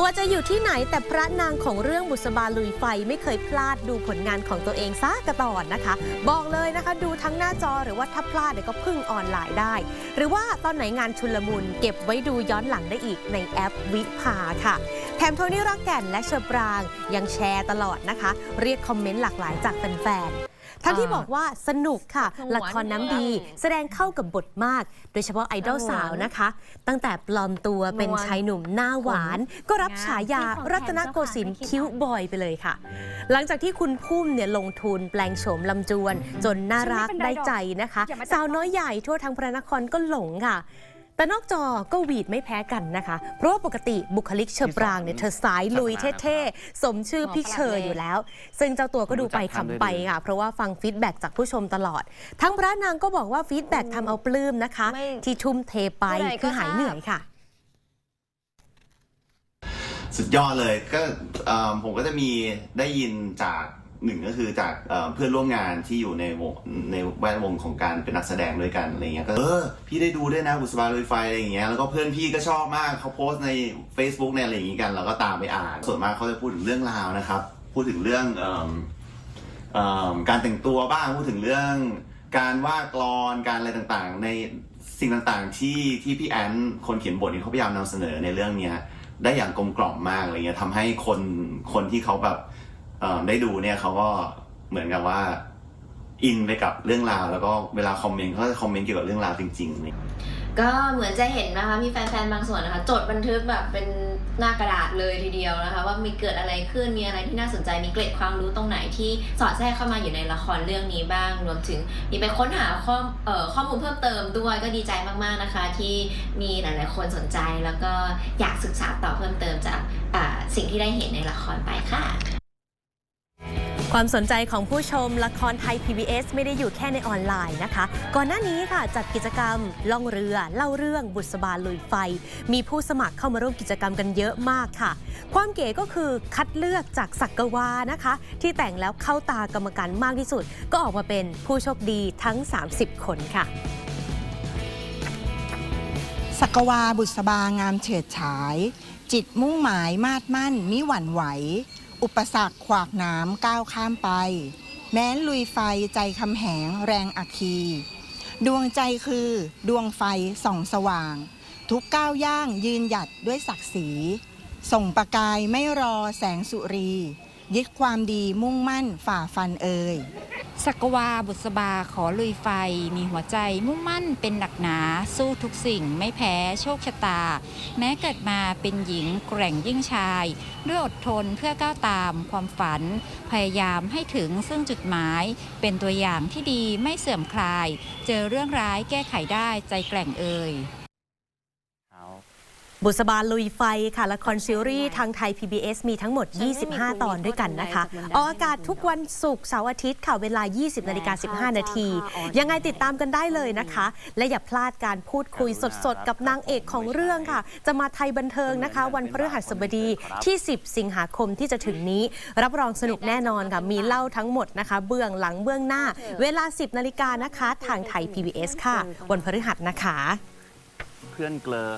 ตัวจะอยู่ที่ไหนแต่พระนางของเรื่องบุษบาลุยไฟไม่เคยพลาดดูผลงานของตัวเองซากกระตอนนะคะ บอกเลยนะคะดูทั้งหน้าจอหรือว่าถ้าพลาดเนี่ยก็พึ่งออนไลน์ได้ หรือว่าตอนไหนงานชุลมุนเก็บไว้ดูย้อนหลังได้อีกในแอปวิภาค่ะแถมโทนี่รักแก่นและเชอปรางยังแชร์ตลอดนะคะ เรียกคอมเมนต์หลากหลายจากแฟนๆ ทั้งที่บอกว่าสนุกค่ะสงวนละครน้ำดี แสดงเข้ากับบทมาก โดยเฉพาะไอดอลสงวนสาวนะคะ ตั้งแต่ปลอมตัวเป็นนวลชายหนุ่มหน้าหวาน ก็รับฉายารัตนโกสินทร์คิ้วบอยไปเลยค่ะ หลังจากที่คุณพุ่มเนี่ยลงทุนแปลงโฉมลำจวน จนน่ารักฉันไม่เป็นไรได้ใจนะคะอย่ามาจับสาวน้อยใหญ่ทั่วทั้งพระนครก็หลงค่ะ แต่นอกจอก็หวีดไม่แพ้กันนะคะ เพราะว่าปกติบุคลิกเชอปรางเนี่ยเธอสายลุยเท่ๆ สมชื่อพี่เชออยู่แล้ว ซึ่งเจ้าตัวก็ดูไปขำไปค่ะ เพราะว่าฟังฟีดแบ็กจากผู้ชมตลอด ทั้งพระนางก็บอกว่าฟีดแบ็กทำเอาปลื้มนะคะไม่ที่ทุ่มเทไปผู้ใดก็คือหายทราบเหนื่อยค่ะสุดยอดเลยก็เอิ่มผมก็จะมีได้ยินจาก หนึ่งก็คือจากเพื่อนร่วมงานที่อยู่ในวงในแวดวงของการเป็นนักแสดงด้วยกันอะไรเงี้ยก็เออพี่ได้ดูด้วยนะบุษบาลุยไฟอะไรเงี้ยแล้วก็เพื่อนพี่ก็ชอบมากเขาโพสต์ใน Facebook ในอะไรอย่างงี้กันเราก็ตามไปอ่านส่วนมากเขาจะพูดถึงเรื่องราวนะครับ พูดถึงเรื่องออการแต่งตัวบ้างพูดถึงเรื่องการว่ากลอนการอะไรต่างๆ ในสิ่งต่างๆที่ที่พี่แอนคนเขียนบทนี้เขาพยายามนำเสนอในเรื่องเนี้ยได้อย่างกลมกล่อมมากอะไรเงี้ยทำให้คนคนที่เขาแบบ ได้ดูเนี่ยเขาก็เหมือนกับว่าอินไปกับเรื่องราว แล้วก็เวลาคอมเมนต์เขาจะคอมเมนต์เกี่ยวกับเรื่องราวจริงๆเนี่ยก็เหมือนจะเห็นนะคะมีแฟนๆบางส่วนนะคะ จดบันทึกแบบเป็นหน้ากระดาษเลยทีเดียวนะคะ ว่ามีเกิดอะไรขึ้นมีอะไรที่น่าสนใจมีเกร็ดความรู้ตรงไหนที่สอดแทรกเข้ามาอยู่ในละครเรื่องนี้บ้างรวมถึงมีไปค้นหาข้อเอ่อข้อมูลเพิ่มเติมด้วยก็ดีใจมากๆนะคะ ที่มีหลายๆคนสนใจแล้วก็อยากศึกษาต่อเพิ่มเติมจากสิ่งที่ได้เห็นในละครไปค่ะ ความสนใจของผู้ชมละครไทย PBS ไม่ได้อยู่แค่ในออนไลน์นะคะ ก่อนหน้านี้ค่ะจัดกิจกรรมล่องเรือ เล่าเรื่องบุษบาลุยไฟ มีผู้สมัครเข้ามาร่วมกิจกรรมกันเยอะมากค่ะ ความเก๋ก็คือคัดเลือกจากสักกวานะคะ ที่แต่งแล้วเข้าตากรรมการมากที่สุด ก็ออกมาเป็นผู้โชคดีทั้ง 30 คนค่ะสักวาบุษบางามเฉิดฉาย จิตมุ่งหมายมาดมั่นมิหวั่นไหว อุปสรรคขวากหน้ำก้าวข้ามไป แม้นลุยไฟใจคำแหงแรงอัคคี ดวงใจคือดวงไฟส่องสว่าง ทุกก้าวย่างยืนหยัดด้วยศักดิ์ศรีส่งประกายไม่รอแสงสุรี ยึดความดีมุ่งมั่นฝ่าฟันเอ่ย สักวาบุษบาขอลุยไฟ มีหัวใจมุ่งมั่นเป็นหนักหนา สู้ทุกสิ่งไม่แพ้โชคชะตา แม้เกิดมาเป็นหญิงแกร่งยิ่งชาย ด้วยอดทนเพื่อก้าวตามความฝัน พยายามให้ถึงซึ่งจุดหมาย เป็นตัวอย่างที่ดีไม่เสื่อมคลาย เจอเรื่องร้ายแก้ไขได้ใจแกร่งเอ่ย บุษบาลุยไฟค่ะละครซีรีส์ทางไทย PBS มีทั้งหมด 25 ตอนด้วยกันนะคะ ออกอากาศทุกวันศุกร์เสาร์อาทิตย์ค่ะเวลา 20นาฬิกา15 นาที ยังไงติดตามกันได้เลยนะคะ และอย่าพลาดการพูดคุยสดๆ กับนางเอกของเรื่องค่ะ จะมาไทยบันเทิงนะคะ วันพฤหัสบดีที่ 10 สิงหาคมที่จะถึงนี้ รับรองสนุกแน่นอนค่ะ มีเล่าทั้งหมดนะคะ เบื้องหลังเบื้องหน้า เวลา 10นาฬิกานะคะ ทางไทย PBS ค่ะ วันพฤหัสนะคะ เพื่อนเกลอ